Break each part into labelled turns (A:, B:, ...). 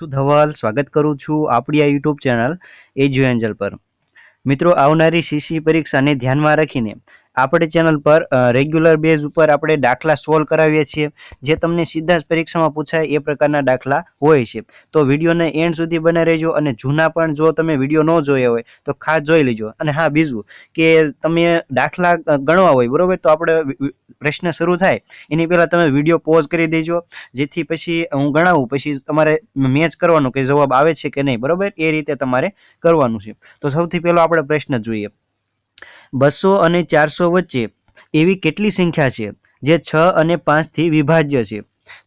A: છું ધવલ, સ્વાગત કરું છું આપણી આ યુટ્યુબ ચેનલ એજ્યુ એન્જલ પર. મિત્રો, આવનારી સીસી પરીક્ષાને ધ્યાનમાં રાખીને આપણે ચેનલ પર રેગ્યુલર બેઝ ઉપર આપણે દાખલા સોલ્વ કરાવીએ છીએ. જે તમને સીધા જ પરીક્ષામાં પૂછાય એ પ્રકારના દાખલા હોય છે. તો વિડીયોને એન્ડ સુધી બને રહેજો અને જૂના પણ જો તમે વીડિયો ન જોયા હોય, તો ખાસ જોઈ લેજો. અને હા, બીજું કે તમે દાખલા ગણવા હોય, બરાબર? તો આપણે પ્રશ્ન શરૂ થાય. એની પહેલાં તમે વીડિયો પોઝ કરી દેજો. જેથી પછી હું ગણાવું. પછી તમારે મેચ કરવાનું કે જવાબ આવે છે કે નહીં, બરાબર? એ રીતે તમારે કરવાનું છે. તો સૌથી પહેલો આપણે પ્રશ્ન જોઈએ. બસો અને ચારસો વચ્ચે એવી કેટલી સંખ્યા છે? જે છ અને પાંચથી વિભાજ્ય છે.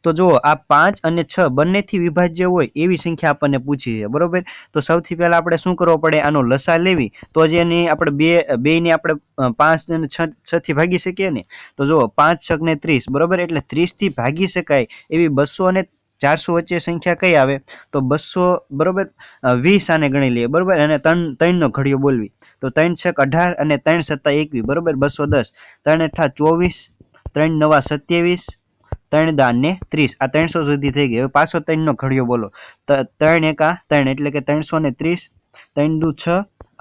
A: તો જુઓ, આ પાંચ અને છ બંનેથી વિભાજ્ય હોય એવી સંખ્યા આપણને પૂછી છે, બરોબર? તો સૌથી પહેલા આપણે શું કરવો પડે? આનો લસા લેવી. તો જ એની આપણે બે બેયને આપણે પાંચ અને છ છથી ભાગી શકીએ ને? તો જુઓ, પાંચ છક ને ત્રીસ, બરોબર? એટલે ત્રીસથી ભાગી શકાય એવી બસો અને ચારસો વચ્ચે સંખ્યા કઈ આવે? તો બસો, બરોબર? વીસ આને ગણી લઈએ, બરોબર? અને ત્રણ, ત્રણનો ઘડિયો બોલવી. તો ત્રણ છક અઢાર અને ત્રણ સત્તા એકવીસ બરોબર? બસો દસ. ત્રણ અઠા ચોવીસ, ત્રણ નવા સત્યાવીસ, ત્રણ દાન ને ત્રીસ. આ ત્રણસો સુધી થઈ ગઈ. હવે પાછો ત્રણનો ઘડિયો બોલો. ત્રણ એકા, ત્રણ એટલે કે ત્રણસો ને ત્રીસ, ત્રણ દુ છ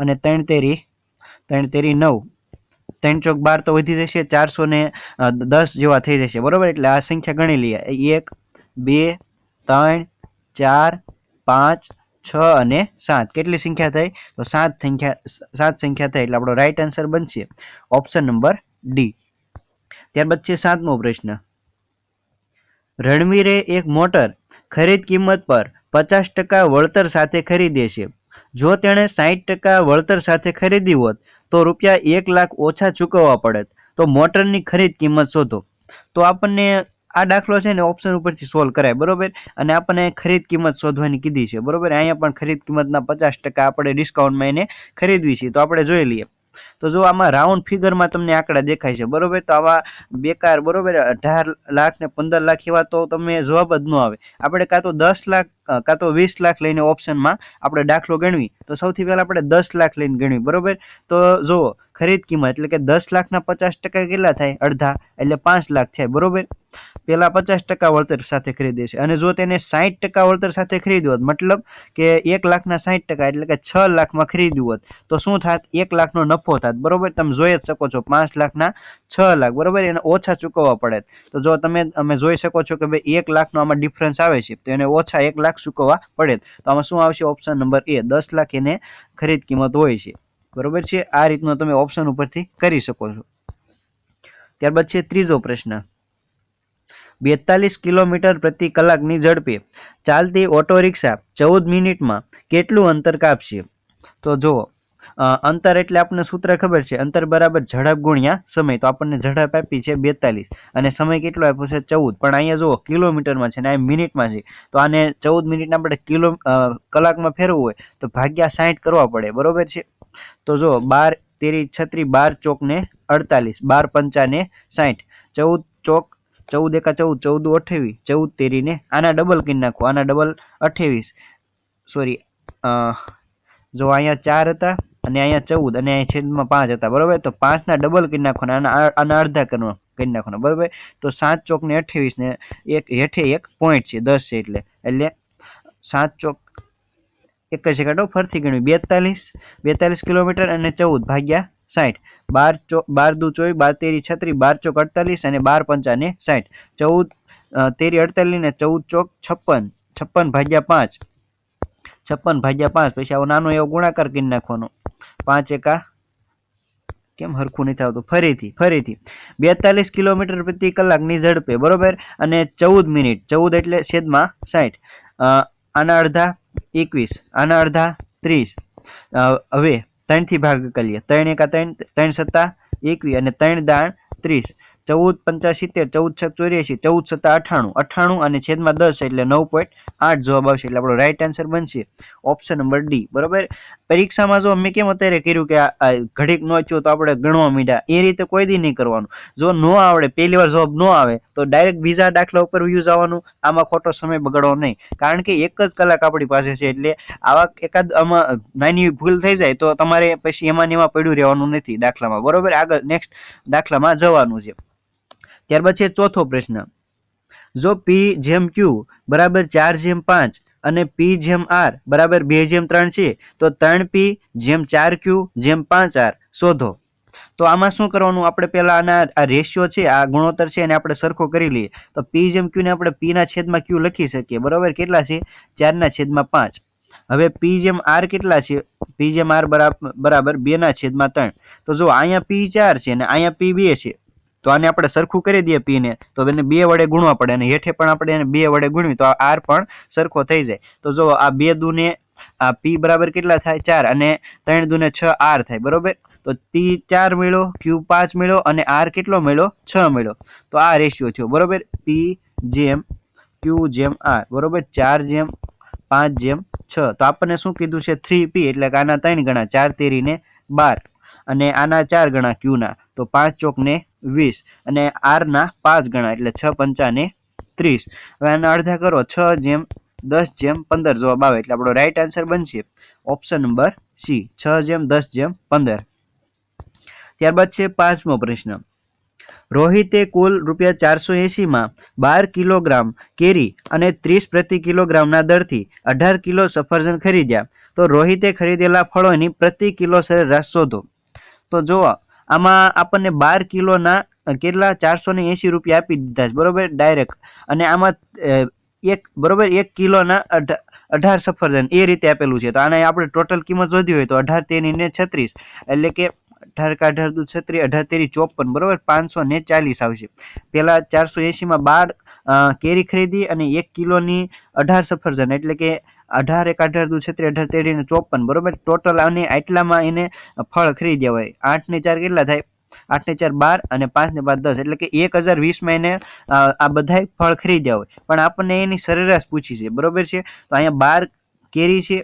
A: અને ત્રણ તેરી ત્રણ તેરી નવ. ત્રણ ચોક બાર તો વધી જશે, ચારસો ને દસ જેવા થઈ જશે. બરોબર? એટલે આ સંખ્યા ગણી લઈએ. એક, બે, ત્રણ, ચાર, પાંચ છ અને સાત. કેટલી સંખ્યા થઈ? તો સાત સંખ્યા સાત સંખ્યા થઈ એટલે આપણો રાઈટ આન્સર બનશે ઓપ્શન નંબર ડી ત્યારબાદ છે સાતમો પ્રશ્ન. રણવીરે એક મોટર ખરીદ કિંમત પર પચાસ ટકા વળતર સાથે ખરીદે છે. જો તેણે સાહીઠ ટકા વળતર સાથે ખરીદી હોત, તો રૂપિયા એક લાખ ઓછા ચૂકવવા પડત. તો મોટરની ખરીદ કિંમત શોધો. તો આપણને આ દાખલો છે ને ઓપ્શન ઉપરથી સોલ્વ કરાય, બરોબર? અને આપણને ખરીદ કિંમત શોધવાની કીધી છે, બરોબર? અહીંયા પણ ખરીદ કિંમતના પચાસ ટકા આપણે ડિસ્કાઉન્ટમાં એને ખરીદવી છે, તો આપણે જોઈ લઈએ. તો જો આમાં રાઉન્ડ ફિગરમાં તમને આંકડા દેખાય છે, બરોબર? તો આવા બેકાર, બરોબર? અઢાર લાખ ને પંદર લાખ એવા તો તમે જવાબ જ ન આવે. આપણે કાં તો દસ લાખ કાં તો વીસ લાખ લઈને ઓપ્શનમાં આપણે દાખલો ગણવી. તો સૌથી પહેલાં આપણે દસ લાખ લઈને ગણવી, બરોબર? તો જુઓ, ખરીદ કિંમત, એટલે કે દસ લાખના પચાસ ટકા કેટલા થાય? અડધા, એટલે પાંચ લાખ થાય, બરોબર? પેલા પચાસ ટકા વળતર સાથે ખરીદે છે. અને જો તેને સાહીઠ ટકા વળતર સાથે ખરીદ્યું હોત, મતલબ કે એક લાખના સાહીઠ ટકા એટલે કે છ લાખમાં ખરીદ્યું હોત, તો શું થાત? એક લાખનો નફો થાત. બરોબર? તમે જોઈ જ શકો છો, પાંચ લાખના છ લાખ. બરોબર? એને ઓછા ચૂકવવા પડે. તો જો તમે અમે જોઈ શકો છો કે ભાઈ એક લાખનો આમાં ડિફરન્સ આવે છે, તો એને ઓછા એક લાખ ચૂકવવા પડે. તો આમાં શું આવશે? ઓપ્શન નંબર એ દસ લાખ એને ખરીદ કિંમત હોય છે. બરોબર છે? આ રીતનો તમે ઓપ્શન ઉપરથી કરી શકો છો. ત્યારબાદ છે ત્રીજો પ્રશ્ન. બેતાલીસ કિલોમીટર પ્રતિ કલાકની ઝડપે. ચાલતી ઓટો રિક્ષા ચૌદ મિનિટમાં કેટલું અંતર કાપશે? તો જુઓ અંતર એટલે આપણને સૂત્ર ખબર છે, અંતર બરાબર ઝડપ ગુણ્યા સમય. તો આપણને ઝડપ આપી છે બેતાલીસ. અને સમય કેટલો આપ્યો છે? ચૌદ. પણ અહીંયા જુઓ, કિલોમીટરમાં છે ને આ મિનિટમાં છે. તો આને ચૌદ મિનિટ આપણે કિલો કલાકમાં ફેરવવું હોય, તો ભાગ્યા સાઠ કરવા પડે. બરોબર છે? તો જો બાર તેરી છત્રી બાર ચોક ને અડતાલીસ. બાર પંચાને સાઠ ચૌદ ચોક ચૌદ એકા ચૌદ ચૌદ અઠ્યાવીસ, ચૌદ તેરીને આના ડબલ કરી નાખો, આના ડબલ અઠ્યાવીસ. સોરી જો અહીંયા ચાર હતા અને અહીંયા ચૌદ અને અહીંયા છેદમાં પાંચ હતા, બરોબર? તો પાંચના ડબલ કરી નાખવાના, આના આના અડધા કરવા કરી નાખવાના, બરોબર? તો સાત ચોક ને અઠ્યાવીસ ને એક, હેઠે એક પોઈન્ટ છે, દસ છે એટલે. એટલે સાત ચોક એક જ કાઢો ફરથી ગણ્યું, બેતાલીસ બેતાલીસ કિલોમીટર અને ચૌદ ભાગ્યા સાઠ બાર ચો, બાર દુ ચોવીસ બાર તેરી છત્રી, બાર ચોક અડતાલીસ અને બાર પંચાને સાઠ ચૌદ તેરી અડતાલીસ ને ચૌદ ચોક છપ્પન. છપ્પન ભાગ્યા પાંચ. છપ્પન ભાગ્યા પાંચ, પછી આવો નાનો એવો ગુણાકાર કરી નાખવાનો. પાંચ એકા કેમ હરખું નહીં થતું ફરીથી ફરીથી. બેતાલીસ કિલોમીટર પ્રતિ કલાકની ઝડપે, બરોબર? અને ચૌદ મિનિટ, ચૌદ એટલે છેદમાં સાઠ આના અડધા એકવીસ, આના અડધા ત્રીસ. હવે ત્રણથી ભાગ કરીએ. ત્રણ એકા ત્રણ ત્રણ સત્તા એકવીસ અને ત્રણ દાણ ત્રીસ. ચૌદ પંચાસિત્તેર ચૌદ છક ચોર્યાસી, ચૌદ, સત્તા, અઠ્ઠાણું. અઠાણું અને છેદમાં દસ એટલે નવ પોઈન્ટ આઠ જવાબ આવશે. એટલે આપણો રાઈટ આન્સર બનશે ઓપ્શન નંબર ડી બરોબર? પરીક્ષામાં જો મેં કેમ અત્યારે કર્યું કે ઘડીક નો થયો તો આપણે ગણવા મીડ્યા. એ રીતે કોઈ દી નહીં કરવાનું. જો ન આવડે, પહેલી વાર જવાબ ન આવે, તો ડાયરેક્ટ બીજા દાખલા ઉપર વ્યૂઝ આવવાનું આમાં ખોટો સમય બગાડવો નહીં. કારણ કે એક જ કલાક આપણી પાસે છે. એટલે આવા એકાદ આમાં નાની ભૂલ થઈ જાય તો તમારે પછી એમાં એમાં પડ્યું રહેવાનું નથી દાખલામાં. બરોબર? આગળ નેક્સ્ટ દાખલામાં જવાનું છે. ત્યારબાદ છે ચોથો પ્રશ્ન. જો પી જેમ ક્યુ બરાબર ચાર જેમ પાંચ અને પી જેમ આર બરાબર બે જેમ ત્રણ છે, તો ત્રણ પી જેમ ચાર ક્યુ જેમ પાંચ આર શોધો. તો આમાં શું કરવાનું? આપણે પહેલા આના આ રેશિયો છે, આ ગુણોત્તર છે એને આપણે સરખો કરી લઈએ. તો પી જેમ ક્યુ ને આપણે પી ના છેદમાં ક્યુ લખી શકીએ. બરાબર? કેટલા છે? ચારના છેદમાં પાંચ. હવે પી જેમ આર કેટલા છે? પી જેમ આર બરાબર બરાબર બે ના છેદમાં ત્રણ. તો જો અહીંયા પી ચાર છે અને અહીંયા પી બે છે તો આને આપણે સરખું કરી દઈએ પી ને. તો એને બે વડે ગુણવા પડે અને હેઠે પણ આપણે એને બે વડે ગુણવી. તો આર પણ સરખો થઈ જાય. તો જો આ બે દુને, આ પી બરાબર કેટલા થાય? ચાર. અને ત્રણ દુને છ આર થાય. બરોબર? તો પી ચાર મળ્યો ક્યુ પાંચ મળ્યો, અને આર કેટલો મળ્યો? છ મળ્યો. તો આ રેશિયો થયો. બરોબર? પી જેમ ક્યુ જેમ આર બરોબર? ચાર જેમ, પાંચ જેમ, છ. તો આપણને શું કીધું છે? થ્રી પી એટલે કે આના ત્રણ ગણા. ચાર તેરી ને બાર. અને આના ચાર ગણા ક્યુના તો પાંચ ચોક ને વીસ અને આરના પાંચ ગણા એટલે છ પંચાને ત્રીસ. હવે આના અડધા કરો, છ જેમ દસ જેમ પંદર જવાબ આવે એટલે આપણો રાઈટ આન્સર બનશે ઓપ્શન નંબર સી, છ જેમ દસ જેમ પંદર. ત્યારબાદ છે પાંચમો પ્રશ્ન. રોહિતે કુલ રૂપિયા ચારસો એંશીમાં બાર કિલોગ્રામ કેરી અને ત્રીસ પ્રતિ કિલોગ્રામના દરથી અઢાર કિલો સફરજન ખરીદ્યા. તો રોહિતે ખરીદેલા ફળોની પ્રતિ કિલો સરેરાશ શોધો. તો જુઓ આમાં આપણને બાર કિલોના કેટલા? ચારસો ને એંશી રૂપિયા આપી દીધા છે, બરોબર? ડાયરેક્ટ અને આમાં એક, બરોબર? એક કિલોના અઢા- અઢાર સફરજન એ રીતે આપેલું છે. તો આને આપણે ટોટલ કિંમત શોધી હોય તો અઢાર તેની ને છત્રીસ. એટલે કે અઢાર કા અઢાર દુ છત્રી, અઢાર તેરી ચોપન, બરોબર? પાંચસો ને ચાલીસ આવશે. પેલા ચારસો એંશી માં બાર કેરી ખરીદી અને એક કિલોની અઢાર સફરજન, એટલે કે અઢાર એક અઢાર દુ છત્રી, અઢાર તેરી ને ચોપન, બરોબર? ટોટલ અને આટલામાં એને ફળ ખરીદ્યા હોય આઠ ને ચાર કેટલા થાય? આઠ ને ચાર બાર અને પાંચ ને બાર દસ, એટલે કે એક હજાર વીસમાં એને આ બધાય ફળ ખરીદ્યા હોય. પણ આપણને એની સરેરાશ પૂછી છે, બરોબર છે? તો અહીંયા બાર કેરી છે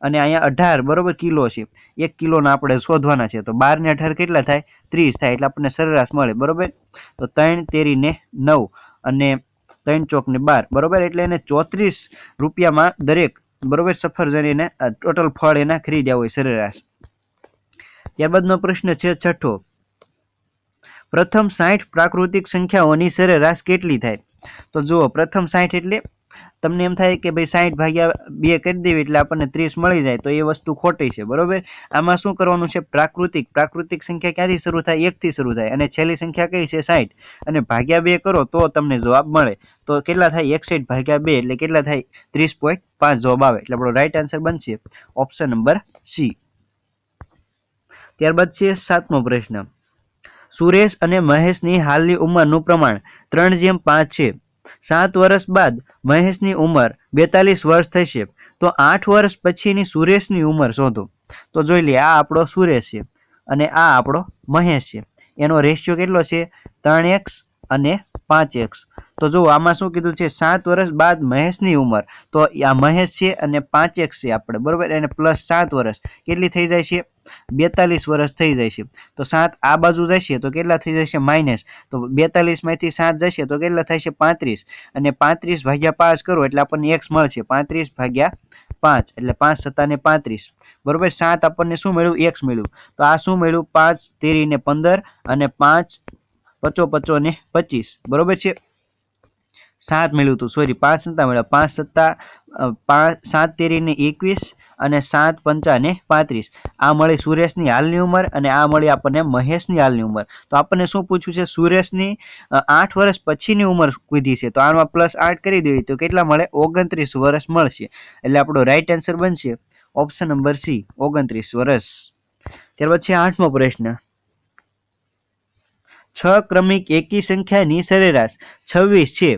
A: અને અહીંયા અઢાર, બરોબર, કિલો છે. એક કિલોના આપણે શોધવાના છે. તો બાર ને અઢાર કેટલા થાય? ત્રીસ થાય, એટલે આપણને સરેરાશ મળે, બરોબર? તો ત્રણ તેરી ને નવ અને ત્રણ ચોક ને બાર, બરોબર? એટલે એને ચોત્રીસ રૂપિયામાં દરેક, બરોબર સફરજન એને ટોટલ ફળ એના ખરીદ્યા હોય સરેરાશ. ત્યારબાદનો પ્રશ્ન છે છઠ્ઠો. પ્રથમ સાઠ પ્રાકૃતિક સંખ્યાઓની સરેરાશ કેટલી થાય? તો જુઓ, પ્રથમ સાઠ એટલે તમને એમ થાય કે ભાઈ સાહીઠ ભાગ્યા બે કરી દેવી એટલે આપણને ત્રીસ મળી જાય, તો એ વસ્તુ ખોટી છે, બરોબર? આમાં શું કરવાનું છે? પ્રાકૃતિક પ્રાકૃતિક સંખ્યા ક્યાંથી શરૂ થાય? એકથી શરૂ થાય. અને છેલ્લી સંખ્યા કઈ છે? સાહીઠ અને ભાગ્યા બે કરો તો તમને જવાબ મળે. તો કેટલા થાય? એકસઠ ભાગ્યા બે એટલે કેટલા થાય? ત્રીસ પોઈન્ટ પાંચ, જવાબ આવે. એટલે આપણો રાઈટ આન્સર બનશે ઓપ્શન નંબર સી. ત્યારબાદ છે સાતમો પ્રશ્ન. સુરેશ અને મહેશની હાલની ઉંમરનું પ્રમાણ ત્રણ જેમ પાંચ છે. સાત વર્ષ બાદ મહેશની ઉંમર બેતાલીસ વર્ષ થશે. તો આઠ વર્ષ પછીની સુરેશની ઉંમર શોધો. તો જોઈ લઈએ આ આપણો સુરેશ છે અને આ આપણો મહેશ છે. એનો રેશિયો કેટલો છે? ત્રણ એક્સ અને પાંચ એક્સ. તો જુઓ, આમાં શું કીધું છે? સાત વર્ષ બાદ મહેશની ઉંમર. તો આ મહેશ છે અને પાંચ એક છે આપણે, બરોબર? એને પ્લસ સાત વર્ષ. કેટલી થઈ જાય છે? બેતાલીસ વર્ષ થઈ જાય છે. તો સાત આ બાજુ જશે તો કેટલા થઈ જશે? માઇનસ તો બેતાલીસમાંથી સાત જશે તો કેટલા થશે પાંત્રીસ. અને પાંત્રીસ ભાગ્યા પાંચ કરો એટલે આપણને એક્સ મળશે. પાંત્રીસ ભાગ્યા પાંચ. એટલે પાંચ સત્તા ને પાંત્રીસ. બરોબર? સાત આપણને શું મળ્યું? એક્સ મળ્યું. તો આ શું મળ્યું? પાંચ તેરી ને પંદર અને પાંચ પચો પચો ને પચીસ. બરોબર છે? સાત મેળવ્યું હતું. સોરી પાંચ સત્તા મળ્યા પાંચ સત્તા પાંચ, સાત તેરી ને એકવીસ અને સાત પંચા ને પાંત્રીસ. આ મળી સુરેશની હાલની ઉંમર અને આ મળી આપણને મહેશની હાલની ઉંમર. તો આપણને શું પૂછ્યું છે? સુરેશની આઠ વર્ષ પછીની ઉંમર કીધી છે. તો આમાં પ્લસ આઠ કરી દેવી. તો કેટલા મળે? ઓગણત્રીસ વર્ષ મળશે. એટલે આપણો રાઈટ આન્સર બનશે ઓપ્શન નંબર સી ઓગણત્રીસ વર્ષ. ત્યારબાદ છે આઠમો પ્રશ્ન. છ ક્રમિક એકી સંખ્યાની સરેરાશ છવ્વીસ છે.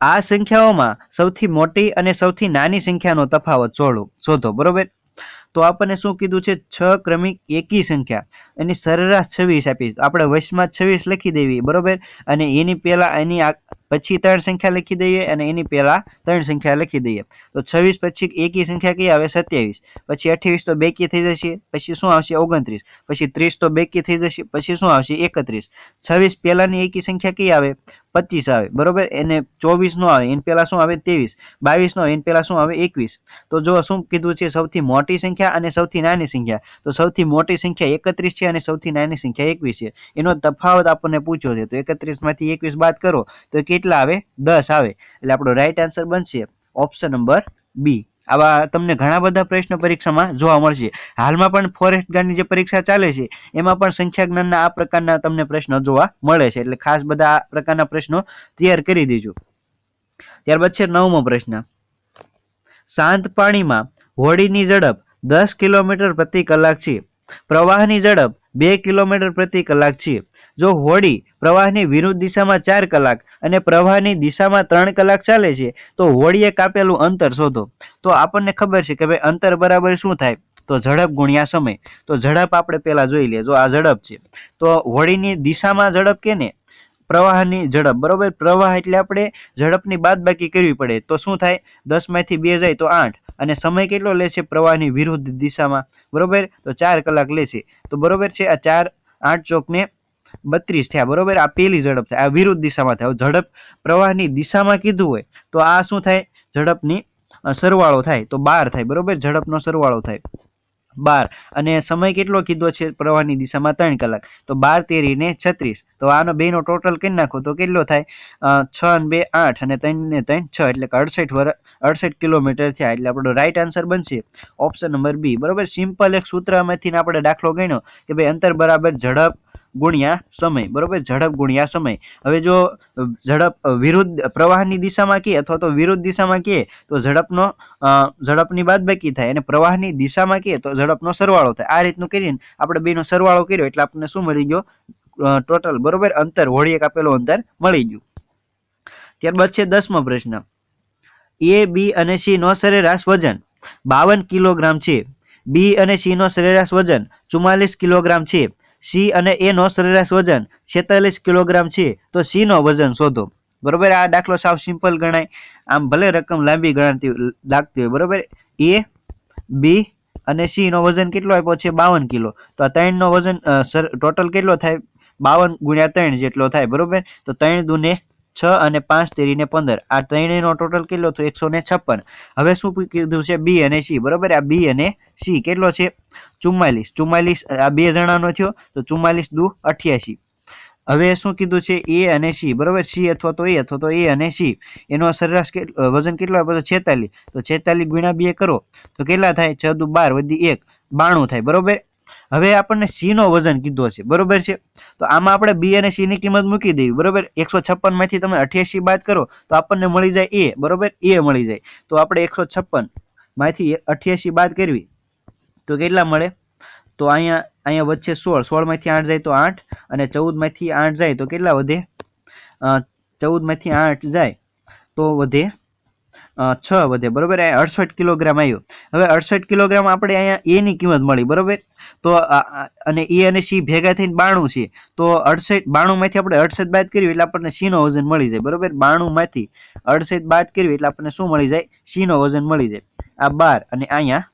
A: આ સંખ્યાઓમાં સૌથી મોટી અને સૌથી નાની સંખ્યાનો તફાવત જોડો, શોધો, બરોબર? તો આપણને શું કીધું છે? છ ક્રમિક એકી સંખ્યા. એની સરેરાશ છવ્વીસ આપી. આપણે વશમાં છવ્વીસ લખી દેવી, બરોબર? અને એની પહેલા એની પછી ત્રણ સંખ્યા લખી દઈએ અને એની પહેલા ત્રણ સંખ્યા લખી દઈએ. તો છવ્વીસ પછી એકી સંખ્યા કઈ આવે? સત્યાવીસ. પછી અઠ્યાવીસ તો બેકી થઈ જશે. પછી શું આવશે? ઓગણત્રીસ. પછી ત્રીસ તો બેકી થઈ જશે. પછી શું આવશે? એકત્રીસ. છવ્વીસ પહેલાની એકી સંખ્યા કઈ આવે? પચીસ આવે, બરોબર? એને ચોવીસ નો આવે, એની પહેલાં શું આવે? ત્રેવીસ. બાવીસ નો આવે, એની પહેલા શું આવે? એકવીસ. તો જો શું કીધું છે? સૌથી મોટી સંખ્યા અને સૌથી નાની સંખ્યા. તો સૌથી મોટી સંખ્યા એકત્રીસ છે અને સૌથી નાની સંખ્યા એકવીસ છે. એનો તફાવત આપણને પૂછ્યો છે. તો એકત્રીસમાંથી એકવીસ બાદ કરો, તો કેટલા આવે? દસ આવે. એટલે આપણો રાઈટ આન્સર બનશે ઓપ્શન નંબર બી આવા તમને ઘણા બધા પ્રશ્ન પરીક્ષામાં જોવા મળશે. હાલમાં પણ ફોરેસ્ટ ગાર્ડની જે પરીક્ષા ચાલે છે, એમાં પણ સંખ્યા જ્ઞાનના આ પ્રકારના તમને પ્રશ્નો જોવા મળે છે. એટલે ખાસ બધા આ પ્રકારના પ્રશ્નો તૈયાર કરી દેજો. ત્યારબાદ છે નવમો પ્રશ્ન. શાંત પાણીમાં હોડીની ઝડપ દસ કિલોમીટર પ્રતિ કલાક છે. પ્રવાહની ઝડપ બે કિલોમીટર પ્રતિ કલાક છે. જો હોડી પ્રવાહની વિરુદ્ધ દિશામાં ચાર કલાક અને પ્રવાહની દિશામાં ત્રણ કલાક ચાલે છે, તો હોડીએ કાપેલું અંતર શોધો. તો આપણને ખબર છે કે ભાઈ અંતર બરાબર શું થાય? તો ઝડપ ગુણ્યા સમય. તો ઝડપ આપણે પહેલા જોઈ લઈએ. જો આ ઝડપ છે, તો હોડીની દિશામાં ઝડપ કેને? પ્રવાહની ઝડપ. બરોબર? પ્રવાહ એટલે આપણે ઝડપની બાદબાકી કરવી પડે. તો શું થાય? દસમાંથી બે જાય તો આઠ. અને સમય કેટલો લે છે પ્રવાહની વિરુદ્ધ દિશામાં? બરોબર? તો ચાર કલાક લે છે. તો બરોબર છે, આ ચાર આઠ ચોક ને બત્રીસ થયા. બરોબર? આ પેલી ઝડપ થાય. આ વિરુદ્ધ દિશામાં થાય. ઝડપ પ્રવાહની દિશામાં કીધું હોય, તો આ શું થાય? ઝડપની સરવાળો થાય. તો બાર થાય. બરોબર? ઝડપનો સરવાળો થાય. બાર. અને સમય કેટલો કીધો છે? પ્રવાહની દિશામાં ત્રણ કલાક. તો બાર, તેરી ને છત્રીસ. તો આનો બેનો ટોટલ કરી નાખો તો કેટલો થાય? છ અને બે આઠ અને ત્રણ ને ત્રણ છ. એટલે કે અડસઠ વર, અડસઠ કિલોમીટર થયા. એટલે આપણો રાઈટ આન્સર બનશે ઓપ્શન નંબર બી બરોબર? સિમ્પલ એક સૂત્રમાંથી આપણે દાખલો ગણ્યો કે ભાઈ અંતર બરાબર ઝડપ ગુણ્યા સમય, બરોબર? ઝડપ ગુણ્યા સમય. હવે જો ઝડપ વિરુદ્ધ પ્રવાહની દિશામાં કહીએ અથવા તો વિરુદ્ધ દિશામાં કહીએ, તો ઝડપનો ઝડપની ઝડપની બાદબાકી થાય અને પ્રવાહની દિશામાં કહીએ, તો ઝડપનો સરવાળો થાય. આ રીતનું કરીને આપણે બેનો સરવાળો કર્યો એટલે આપણને શું મળી ગયો? ટોટલ, બરોબર? અંતર હોળીએ કાપેલું અંતર મળી ગયું. ત્યારબાદ છે દસમો પ્રશ્ન. એ, બી અને સી નો સરેરાશ વજન બાવન કિલોગ્રામ છે. બી અને સી નો સરેરાશ વજન ચુમ્માલીસ કિલોગ્રામ છે. સી અને એ નો સરેરાશ વજન છેતાલીસ કિલોગ્રામ છે, તો સી નો વજન શોધો. બરોબર? આ દાખલો સાવ સિમ્પલ ગણાય. આમ ભલે રકમ લાંબી ગણાતી લાગતી હોય, બરોબર? એ, બી અને સી નો વજન કેટલો આપ્યો છે? બાવન કિલો. તો આ ત્રણ નો વજન ટોટલ કેટલો થાય? બાવન ગુણ્યા ત્રણ જેટલો થાય, બરોબર? તો ત્રણ દુને છ અને પાંચ તેરીને પંદર. આ ત્રણેયનો ટોટલ કેટલો થયો? એકસો ને છપ્પન. હવે શું કીધું છે? બી અને સી. બરોબર? આ બી અને સી કેટલો છે? ચુમ્માલીસ. ચુમ્માલીસ, આ બે જણાનો થયો, તો ચુમ્માલીસ દુ અઠ્યાસી. હવે શું કીધું છે? એ અને સી. બરોબર? સી અથવા તો એ અથવા તો એ અને સી. એનો સરેરાશ વજન કેટલો તો છેતાલીસ. તો છેતાલીસ ગુણ્યા બે કરો. તો કેટલા થાય? છ દુ બાર વધી એક. બાણું થાય. બરોબર? હવે આપણને સી નો વજન કીધો છે, બરોબર છે? તો આમાં આપણે બી અને સી ની કિંમત મૂકી દેવી, બરોબર? એકસો છપ્પનમાંથી તમે અઠ્યાસી બાદ કરો, તો આપણને મળી જાય એ બરોબર? એ મળી જાય. તો આપણે એકસો છપ્પનમાંથી અઠ્યાસી બાદ કરવી, તો કેટલા મળે? તો અહીંયા અહીંયા વચ્ચે સોળ સોળમાંથી આઠ જાય તો આઠ, અને ચૌદમાંથી આઠ જાય તો કેટલા વધે? ચૌદમાંથી આઠ જાય તો વધે છ વધે, બરોબર? અહીંયા અડસઠ કિલોગ્રામ આવ્યો. હવે અડસઠ કિલોગ્રામ આપણે અહીંયા એની કિંમત મળી, બરોબર? તો અને એ અને સી ભેગા થઈને બાણું છે. તો અડસઠ બાણું માંથી આપણે અડસઠ બાદ કરીએ એટલે આપણને સી નો વજન મળી જાય, બરોબર? બાણું માંથી અડસઠ બાદ કરીએ એટલે આપણને શું મળી જાય? સી નો વજન મળી જાય. આ બાર અને અહીંયા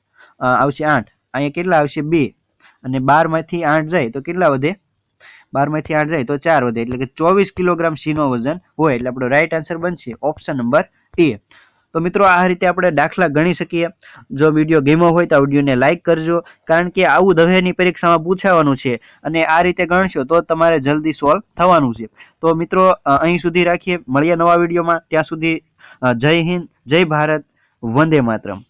A: આવશે આઠ. અહીંયા કેટલા આવશે? બે. અને બારમાંથી આઠ જાય તો કેટલા વધે? બારમાંથી આઠ જાય તો ચાર વધે. એટલે કે ચોવીસ કિલોગ્રામ સી નો વજન હોય એટલે આપણો રાઈટ આન્સર બનશે. ઓપ્શન નંબર એ તો મિત્રો, આ રીતે આપણે દાખલા ગણી શકીએ. જો વીડિયો ગેમો હોય તો આ વિડીયોને લાઇક કરજો, કારણ કે આવું દવેની પરીક્ષામાં પૂછાવાનું છે અને આ રીતે ગણશો તો તમારે જલ્દી સોલ્વ થવાનું છે. તો મિત્રો અહીં સુધી રાખીએ. મળીએ નવા વિડીયોમાં ત્યાં સુધી જય હિન્દ, જય ભારત, વંદે માતરમ.